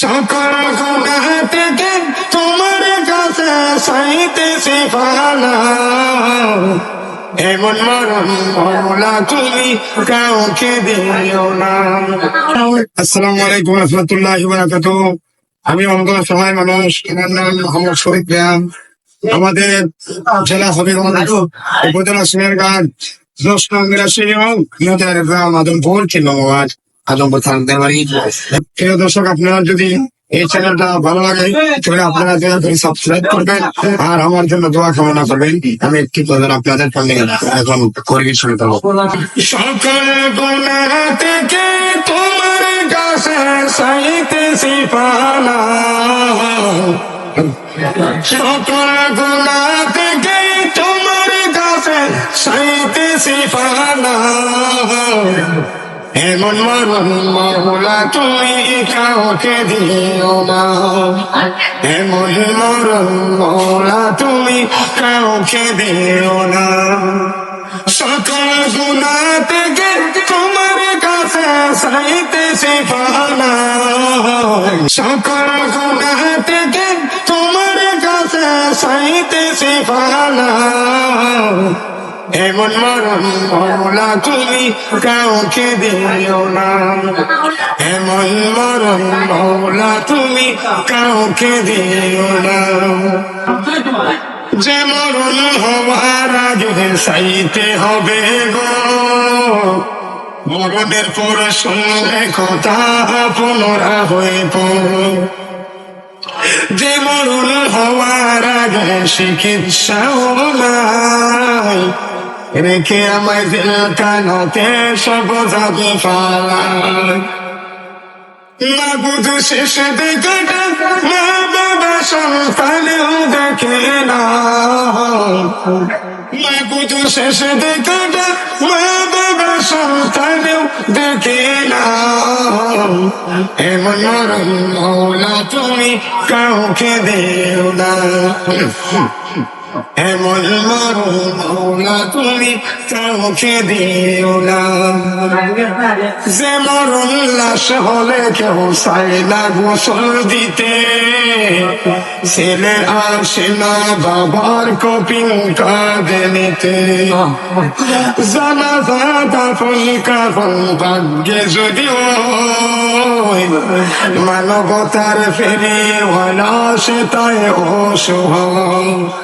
সকল থেকে তোমার কাছে সাইতেছি ফালা এমন মরণ মরলা তুমি কাউকে দিও না। আসসালামু আলাইকুম রহমতুল্লাহ আমি অঙ্গল সহায় মানুষ, আমার নাম মোহাম্মদ শরীফ ব্যায়াম আমাদের জেলা হবিগঞ্জ উপজেলা সিনেরগঞ্জ, দশ নং এবং নদের গ্রাম, আদমপুর আদমপুর থাকতে পারি প্রিয় দর্শক, আপনারা যদি এই চ্যানেলটা ভালো লাগে, তাহলে আপনারা দয়া করে সাবস্ক্রাইব করবেন আর আমার জন্য দোয়া কামনা করবেন। আমি একটি কথা আপনাদের সামনে এখন পরিবেশন করব সকল গুণা থেকে তোমার কাছে সাইতেছি পালা সকল থেকে তোমার কাছে সাইতেছি পালা এমন মরণ মরলা তুমি কাউকে দিও না। এমন মরণ মরলা তুমি কাউকে দিও না। সকল গুণা থেকে তোমার কাছে সাইতেছি পালা সকল গুণা থেকে তোমার কাছে সাইতেছি পালা এমন মরণ মরলা তুমি কাউকে দিও না। এমন মরণ মরলা তুমি কাউকে দিও না। যে মরণ হওয়ার আগে সাইতে হবে গো। মরণের পর শুনলে কথা পুনরা হয়ে হইব যে মরণ হওয়ার আগে চিকিৎসাও নাই। রেখে আমায় কানতে সব যাবে পালায় না বুঝু শেষে দেখাটা মা বাবা সন্তানেও দেখে না না বুঝু শেষে দেখাটা মা বাবা সন্তানেও দেখে না এমন মরণ মৌলা তুমি কাউকে দেও না এমন মরণ মৌলা তুমি, কাউকে দিও না। যে মরণ লাশ হলে কেউ চাই না গোসল দিতে। ছেলে আসে না, বাবার কপিং কাঁদে নিতে। জানা জানা ফুল কাফন ভাগ্যে যদিও মানবতার ফেরে ওয়ালা সে তাই অসহায়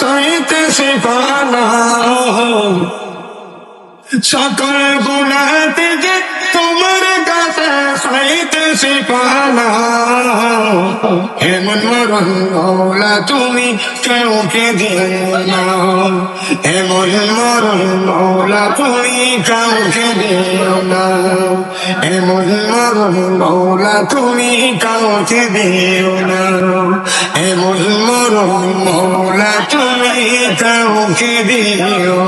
সইতে শিখানা সকল গুণা থেকে তোমার কাছে সইতে মরণ মৌলা তুমি কাউকে দিও না। এমন মরণ মৌলা তুমি কাউকে দিও না। এমন মরণ মৌলা তুমি কাউকে দিও না। মৌলা তুমি কে দিও